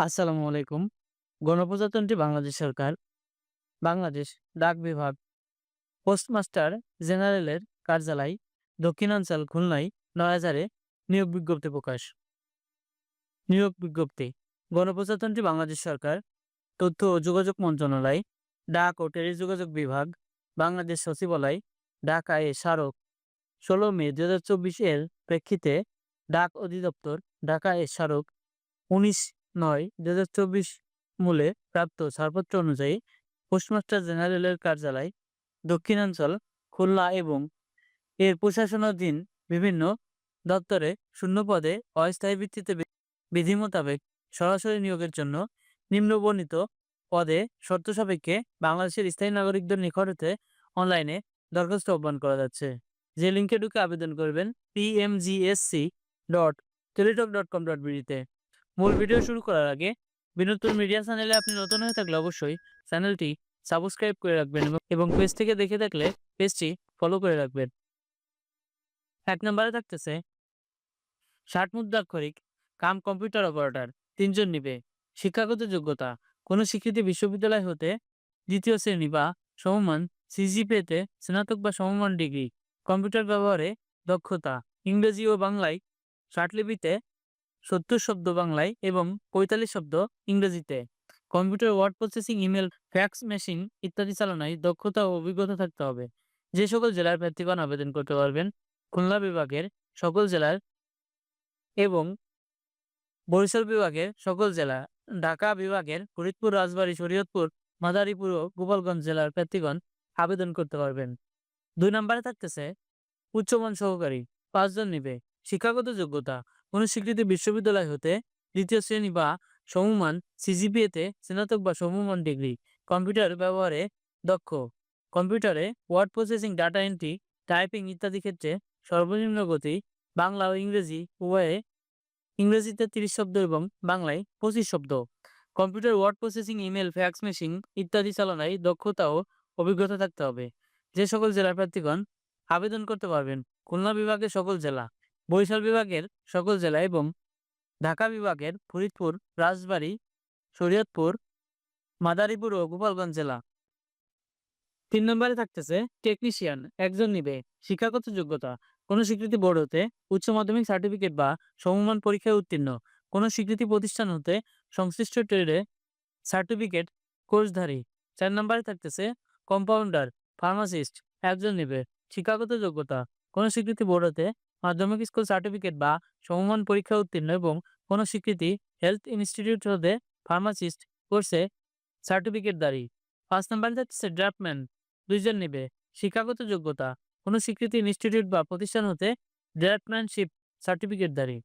আসসালামু আলাইকুম। গণপ্রজাতন্ত্রী বাংলাদেশ সরকার, বাংলাদেশ ডাক বিভাগ, পোস্টমাস্টার জেনারেলের কার্যালয়, দক্ষিণাঞ্চল খুলনায় ৯০০০ এ নিয়োগ বিজ্ঞপ্তি প্রকাশ। নিয়োগ বিজ্ঞপ্তি গণপ্রজাতন্ত্রী বাংলাদেশ সরকার, তথ্য ও যোগাযোগ মন্ত্রণালয়, ডাক ও টেলিযোগাযোগ বিভাগ, বাংলাদেশ সচিবালয়, ঢাকা এ স্মারক ১৬ মে ২০২৪ এর প্রেক্ষিতে ডাক অধিদপ্তর, ঢাকা এ স্মারক ১৯ নয় ২০২৪ মূলে প্রাপ্ত ছাড়পত্র অনুযায়ী পোস্টমাস্টার জেনারেলের কার্যালয়, দক্ষিণাঞ্চল, খুলনা এবং এর প্রশাসনাধীন বিভিন্ন দপ্তরে শূন্য পদে অস্থায়ী ভিত্তিতে বিধি মোতাবেক সরাসরি নিয়োগের জন্য নিম্নবর্ণিত পদে শর্ত সাপেক্ষে বাংলাদেশের স্থায়ী নাগরিকদের নিকট হতে অনলাইনে দরখাস্ত আহ্বান করা যাচ্ছে। যে লিঙ্কে ঢুকে আবেদন করবেন PMGSC dot teletalk dot com dot বিডিতে মূল ভিডিও শুরু করার আগে বিনোদন মিডিয়া চ্যানেলে আপনি নতুন হয়ে থাকলে অবশ্যই চ্যানেলটি সাবস্ক্রাইব করে রাখবেন এবং- পেজ থেকে দেখে থাকলে পেজটি ফলো করে রাখবেন। এক নম্বরে থাকতেছে ষাট মুদ্রাক্ষরিক কাম কম্পিউটার অপারেটর, তিনজন নিবে। শিক্ষাগত যোগ্যতা, কোনো স্বীকৃতি বিশ্ববিদ্যালয় হতে দ্বিতীয় শ্রেণি বা সমমান সিজিপিএতে স্নাতক বা সমমান ডিগ্রি। কম্পিউটার ব্যবহারে দক্ষতা, ইংরেজি ও বাংলায় ষাটলিপিতে সত্তর শব্দ বাংলায় এবং পঁয়তাল্লিশ শব্দ ইংরেজিতে। Computer, word processing, email, fax machine ইত্যাদি চালনায় দক্ষতা ও অভিজ্ঞতা থাকতে হবে। যে সকল জেলার প্রার্থীগণ আবেদন করতে পারবেন, খুলনা বিভাগের সকল জেলার এবং বরিশাল বিভাগের সকল জেলা, ঢাকা বিভাগের ফরিদপুর, রাজবাড়ী, শরীয়তপুর, মাদারীপুর ও গোপালগঞ্জ জেলার প্রার্থীগণ আবেদন করতে পারবেন। দুই নম্বরে থাকতেছে উচ্চমান সহকারী, পাঁচজন নিবে। শিক্ষাগত যোগ্যতা কোনো বিশ্ববিদ্যালয় হতে দ্বিতীয় শ্রেণি বা সমমান সিজিপিএতে স্নাতক বা সমমান ডিগ্রি, কম্পিউটার ব্যবহারে দক্ষ। কম্পিউটারে word processing, data entry, typing ইত্যাদি ক্ষেত্রে সর্বনিম্ন গতি বাংলা ও ইংরেজি উভয়ে ইংরেজিতে তিরিশ শব্দ এবং বাংলায় পঁচিশ শব্দ। Computer word processing, email, fax machine ইত্যাদি চালনায় দক্ষতা ও অভিজ্ঞতা থাকতে হবে। যে সকল জেলার প্রার্থীগণ আবেদন করতে পারবেন। খুলনা বিভাগে সকল জেলা। বরিশাল বিভাগের সকল জেলা এবং ঢাকা বিভাগের ফরিদপুর, রাজবাড়ী, শরীয়তপুর, মাদারীপুর ও গোপালগঞ্জ জেলা। তিন নম্বরে থাকতেছে টেকনিশিয়ান একজন নিবে শিক্ষাগত যোগ্যতা। কোনো স্বীকৃতি বোর্ড হতে উচ্চ মাধ্যমিক সার্টিফিকেট বা সমমান পরীক্ষায় উত্তীর্ণ। কোনো স্বীকৃতি প্রতিষ্ঠান হতে সংশ্লিষ্ট ট্রেডে সার্টিফিকেট কোর্সধারী চার নম্বরে থাকতেছে কম্পাউন্ডার ফার্মাসিস্ট একজন নেবে শিক্ষাগত যোগ্যতা। কোনো স্বীকৃতি বোর্ড হতে মাধ্যমিক স্কুল সার্টিফিকেট বা সমমান পরীক্ষা উত্তীর্ণ এবং কোনো স্বীকৃতি হেলথ ইনস্টিটিউট হতে ফার্মাসিস্ট কোর্সে সার্টিফিকেটধারী পাঁচ নম্বরে থাকতেছে ড্রাফটম্যান দুইজন নেবে। শিক্ষাগত যোগ্যতা, কোনো স্বীকৃতি ইনস্টিটিউট বা প্রতিষ্ঠান হতে ড্রাফটম্যানশিপ সার্টিফিকেটধারী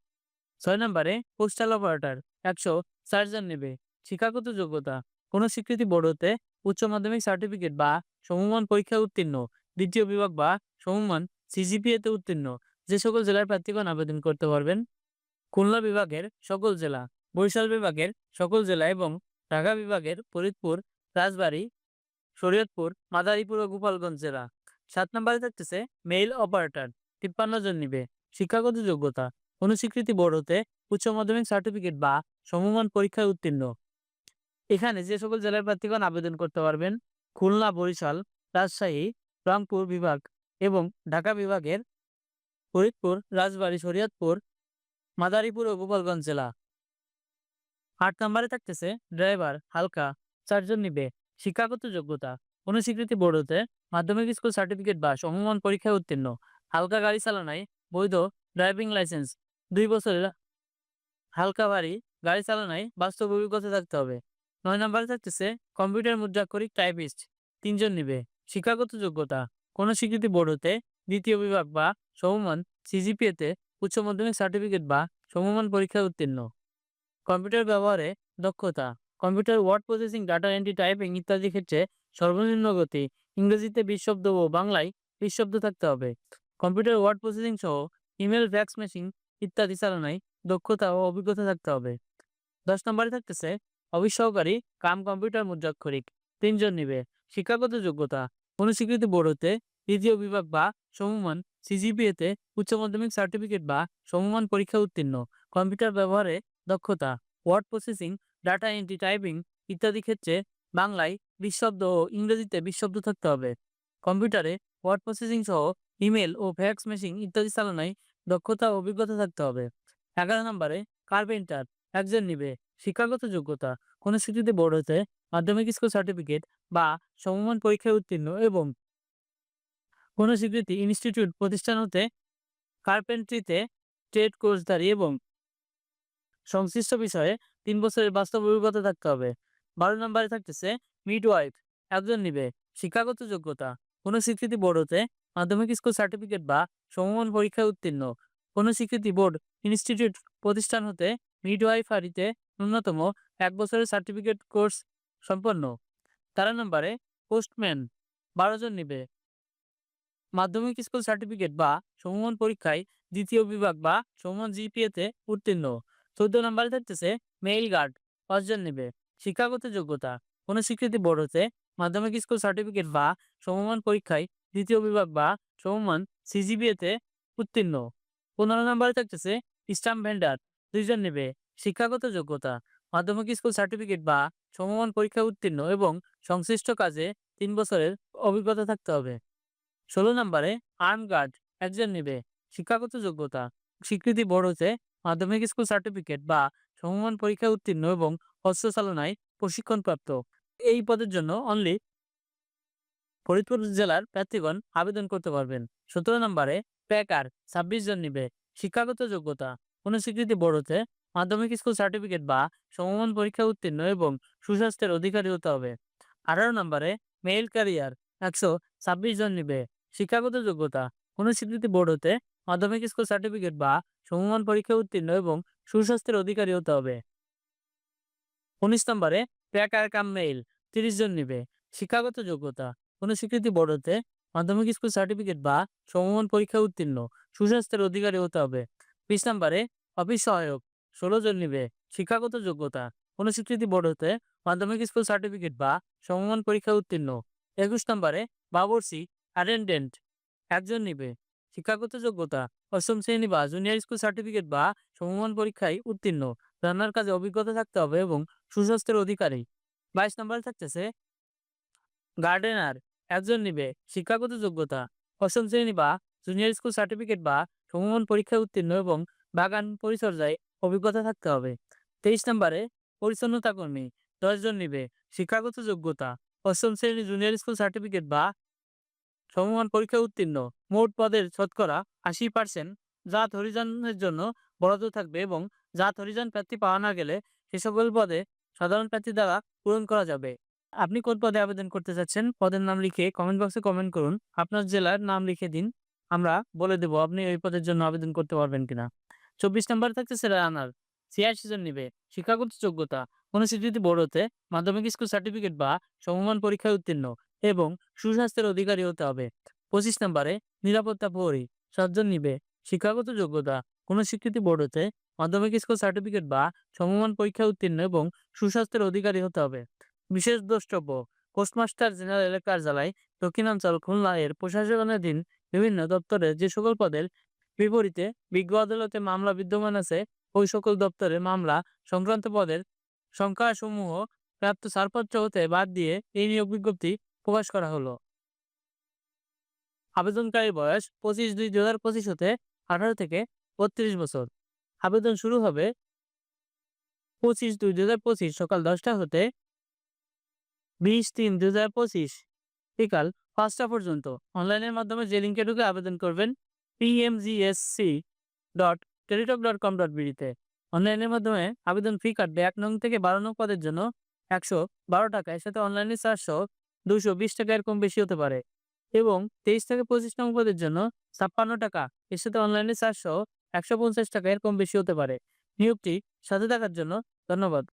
ছয় নম্বরে পোস্টাল অপারেটর একশো চারজন নেবে। শিক্ষাগত যোগ্যতা, কোনো স্বীকৃতি বোর্ড হতে উচ্চ মাধ্যমিক সার্টিফিকেট বা সমমান পরীক্ষায় উত্তীর্ণ। দ্বিতীয় বিভাগ বা সমমান সিজিপিএতে উত্তীর্ণ। যে সকল জেলার প্রার্থীগণ আবেদন করতে পারবেন, খুলনা বিভাগের সকল জেলা, বরিশাল বিভাগের সকল জেলা এবং ঢাকা বিভাগের ফরিদপুর, রাজবাড়ী, শরীয়তপুর, মাদারীপুর ও গোপালগঞ্জ জেলা। সাত নম্বরে থাকতেছে মেইল অপারেটর, তিপ্পান্ন জন নিবে। শিক্ষাগত যোগ্যতা কোনো স্বীকৃতি বোর্ড হতে উচ্চ মাধ্যমিক সার্টিফিকেট বা সমমান পরীক্ষায় উত্তীর্ণ। এখানে যে সকল জেলার প্রার্থীগণ আবেদন করতে পারবেন, খুলনা, বরিশাল, রাজশাহী, রংপুর বিভাগ এবং ঢাকা বিভাগের ফরিদপুর, রাজবাড়ী, শরীয়তপুর, মাদারীপুর ও গোপালগঞ্জ জেলা। আট নম্বরে থাকতেছে ড্রাইভার হালকা, চারজন নিবে, শিক্ষাগত যোগ্যতা কোনো স্বীকৃতি বোর্ড মাধ্যমিক স্কুল সার্টিফিকেট বা সমমান পরীক্ষায় উত্তীর্ণ, হালকা গাড়ি চালানায় বৈধ ড্রাইভিং লাইসেন্স, দুই বছরের হালকা ভারী গাড়ি চালানায় বাস্তব অভিজ্ঞতা থাকতে হবে। নয় নম্বরে থাকতেছে কম্পিউটার মুদ্রাক্ষরিক টাইপিস্ট, তিনজন নিবে, শিক্ষাগত যোগ্যতা, কোনো স্বীকৃতি বোর্ড হতে দ্বিতীয় বিভাগ বা সমমান সিজিপিএতে উচ্চ মাধ্যমিক সার্টিফিকেট বা সমমান পরীক্ষায় উত্তীর্ণ। কম্পিউটার ব্যবহারে দক্ষতা, computer word processing, data entry, typing ইত্যাদি ক্ষেত্রে সর্বনিম্ন গতি, ইংরেজিতে বিশ শব্দ ও বাংলায় বিশ শব্দ থাকতে হবে। কম্পিউটার ওয়ার্ড প্রসেসিং সহ ইমেল, ফ্যাক্স, মেশিন ইত্যাদি চালনায় দক্ষতা ও অভিজ্ঞতা থাকতে হবে। দশ নম্বরে থাকতেছে অবিসহকারী কাম কম্পিউটার মুদ্রাক্ষরিক। তিনজন নিবে। শিক্ষাগত যোগ্যতা কোনো স্বীকৃতি বোর্ড হতে তৃতীয় বিভাগ বা সমমান সিজিপিএতে উচ্চ মাধ্যমিক সার্টিফিকেট বা সমমান পরীক্ষা উত্তীর্ণ। কম্পিউটার ব্যবহারে দক্ষতা word processing data entry typing ইত্যাদি ক্ষেত্রে বাংলায় বিশ শব্দ ও ইংরেজিতে বিশ শব্দ থাকতে হবে। কম্পিউটারে ওয়ার্ড প্রসেসিং সহ ইমেল ও ফ্যাক্স মেশিন ইত্যাদি চালানোয় দক্ষতা ও অভিজ্ঞতা থাকতে হবে। এগারো নম্বরে কার্পেন্টার একজন নিবে। শিক্ষাগত যোগ্যতা, কোনো স্বীকৃতি বোর্ড হতে মাধ্যমিক স্কুল সার্টিফিকেট বা সমমান পরীক্ষায় উত্তীর্ণ এবং কোনো স্বীকৃতি ইনস্টিটিউট প্রতিষ্ঠান হতে কার্পেন্ট্রিতে ট্রেড কোর্সধারী এবং সংশ্লিষ্ট বিষয়ে তিন বছরের বাস্তব অভিজ্ঞতা থাকতে হবে। বারো নম্বরে থাকতেছে মিডওয়াইফ একজন নিবে, শিক্ষাগত যোগ্যতা। কোনো স্বীকৃতি বোর্ড হতে মাধ্যমিক স্কুল সার্টিফিকেট বা সমমান পরীক্ষায় উত্তীর্ণ। কোনো স্বীকৃতি বোর্ড ইনস্টিটিউট প্রতিষ্ঠান হতে মিড ওয়াইফ মিডওয়াইফারিতে ন্যূনতম এক বছরের সার্টিফিকেট কোর্স সম্পন্ন। তেরো নম্বরে পোস্টম্যান বারো জন নিবে মাধ্যমিক স্কুল সার্টিফিকেট বা সমমান পরীক্ষায় দ্বিতীয় বিভাগ বা সমমান জিপিএতে উত্তীর্ণ। চোদ্দ নম্বরে থাকতেছে মেইল গার্ড, পাঁচজন নেবে। শিক্ষাগত যোগ্যতা, কোনো স্বীকৃতি বোর্ড হতে মাধ্যমিক স্কুল সার্টিফিকেট বা সমমান পরীক্ষায় দ্বিতীয় বিভাগ বা সমমান সিজিবিএতে উত্তীর্ণ। পনেরো নম্বরে থাকতেছে স্টাম্প ভেন্ডার, দুইজন নেবে। শিক্ষাগত যোগ্যতা, মাধ্যমিক স্কুল সার্টিফিকেট বা সমমান পরীক্ষায় উত্তীর্ণ এবং সংশ্লিষ্ট কাজে তিন বছরের অভিজ্ঞতা থাকতে হবে। ষোলো নম্বরে আর্ম গার্ড, একজন নেবে। শিক্ষাগত যোগ্যতা, স্বীকৃতি বোর্ড হতে মাধ্যমিক স্কুল সার্টিফিকেট বা সমমান পরীক্ষায় উত্তীর্ণ এবং অস্ত্র চালনায় প্রশিক্ষণপ্রাপ্ত। এই পদের জন্য অনলি ফরিদপুর জেলার প্রার্থীগণ আবেদন করতে পারবেন। সতেরো নম্বরে প্যাকার, ছাব্বিশ জন নিবে। শিক্ষাগত যোগ্যতা কোনো স্বীকৃতি বোর্ড হতে মাধ্যমিক স্কুল সার্টিফিকেট বা সমমান পরীক্ষা উত্তীর্ণ এবং সুস্বাস্থ্যের অধিকারী হতে হবে। আঠারো নম্বরে মেইল ক্যারিয়ার, একশো ছাব্বিশ জন নিবে। শিক্ষাগত যোগ্যতা, কোনো স্বীকৃতি বোর্ড হতে মাধ্যমিক স্কুল সার্টিফিকেট বা সমমান পরীক্ষায় উত্তীর্ণ এবং সুস্বাস্থ্যের অধিকারী হতে হবে। উনিশ নম্বরে প্যাকার কাম মেইল, তিরিশ জন নিবে। শিক্ষাগত যোগ্যতা, কোনো স্বীকৃতি বোর্ড হতে মাধ্যমিক স্কুল সার্টিফিকেট বা সমমান পরীক্ষা উত্তীর্ণ, সুস্বাস্থ্যের অধিকারী হতে হবে। বিশ নম্বরে অফিস সহায়ক, ষোলো জন নিবে। শিক্ষাগত যোগ্যতা, কোনো স্বীকৃতি বোর্ড হতে মাধ্যমিক স্কুল সার্টিফিকেট বা সমমান পরীক্ষা উত্তীর্ণ। একুশ নম্বরে বাবরসি অ্যাটেন্ডেন্ট একজন নিবে। শিক্ষাগত যোগ্যতা, অষ্টম শ্রেণি বা জুনিয়র স্কুল সার্টিফিকেট বা সমমান পরীক্ষায় উত্তীর্ণ। রান্নার কাজে অভিজ্ঞতা থাকতে হবে এবং সুস্বাস্থ্যের অধিকারী। বাইশ নম্বরে থাকতেছে গার্ডেনার একজন নিবে। শিক্ষাগত যোগ্যতা, অষ্টম শ্রেণি বা জুনিয়র স্কুল সার্টিফিকেট বা সমমান পরীক্ষায় উত্তীর্ণ এবং বাগান পরিচর্যায় অভিজ্ঞতা থাকতে হবে। তেইশ নম্বরে, পরিচ্ছন্নতা কর্মী, দশজন নিবে। শিক্ষাগত যোগ্যতা, অষ্টম শ্রেণি জুনিয়র স্কুল সার্টিফিকেট বা সমমান পরীক্ষায় উত্তীর্ণ। মোট পদের শতকরা আশি পার্সেন্ট জাত হরিজনের জন্য বরাদ্দ থাকবে এবং জাত হরিজন প্রার্থী পাওয়া না গেলে সে সকল পদে সাধারণ প্রার্থী দ্বারা পূরণ করা যাবে। আপনি কোন পদে আবেদন করতে চাচ্ছেন? পদের নাম লিখে কমেন্ট বক্সে কমেন্ট করুন। আপনার জেলার নাম লিখে দিন। আমরা বলে দেব আপনি ওই পদের জন্য আবেদন করতে পারবেন কিনা। চব্বিশ নম্বরে থাকতেছে রানার ছিয়াশি জন নিবে। শিক্ষাগত যোগ্যতা। কোনো স্বীকৃতি বোর্ড হতে মাধ্যমিক স্কুল সার্টিফিকেট বা সমমান পরীক্ষায় উত্তীর্ণ। এবং সুস্বাস্থ্যের অধিকারী হতে হবে। পঁচিশ নম্বরে, নিরাপত্তা প্রহরী সাতজন নিবে। শিক্ষাগত যোগ্যতা। কোনো স্বীকৃতি বোর্ড হতে মাধ্যমিক স্কুল সার্টিফিকেট বা সমমান পরীক্ষায় উত্তীর্ণ এবং সুস্বাস্থ্যের অধিকারী হতে হবে। বিশেষ দ্রষ্টব্য পোস্টমাস্টার জেনারেলের কার্যালয়, দক্ষিণাঞ্চল, খুলনা এর প্রশাসনাধীন বিভিন্ন দপ্তরে যে সকল পদের বিপরীতে বিজ্ঞ আদালতে মামলা বিদ্যমান আছে, ওই সকল দপ্তরে মামলা সংক্রান্ত পদের সংখ্যাসমূহ প্রাপ্ত ছাড়পত্র হতে বাদ দিয়ে এই নিয়োগ বিজ্ঞপ্তি প্রকাশ করা হলো। আবেদনকারীর বয়স পঁচিশ দুই দু হাজার পঁচিশ হতে আঠারো থেকে বত্রিশ বছর। আবেদন শুরু হবে পঁচিশ দুই দু হাজার পঁচিশ সকাল দশটা হতে বিশ তিন দু হাজার পঁচিশ বিকাল পাঁচটা পর্যন্ত। অনলাইনের মাধ্যমে যে লিঙ্কে ঢুকে আবেদন করবেন PMGSC dot teletalk dot com dot বিডিতে অনলাইনের মাধ্যমে আবেদন ফি কাটবে এক নং থেকে বারো নং পদের জন্য একশো বারো টাকা। এর সাথে অনলাইনে চারশো দুশো বিশ টাকা এরকম বেশি হতে পারে। এবং তেইশ থেকে পঁচিশ নং পদের জন্য ছাপ্পান্ন টাকা, এর সাথে অনলাইনে চারশো, একশো পঞ্চাশ টাকা এরকম বেশি হতে পারে। নিয়োগটি সাথে থাকার জন্য ধন্যবাদ।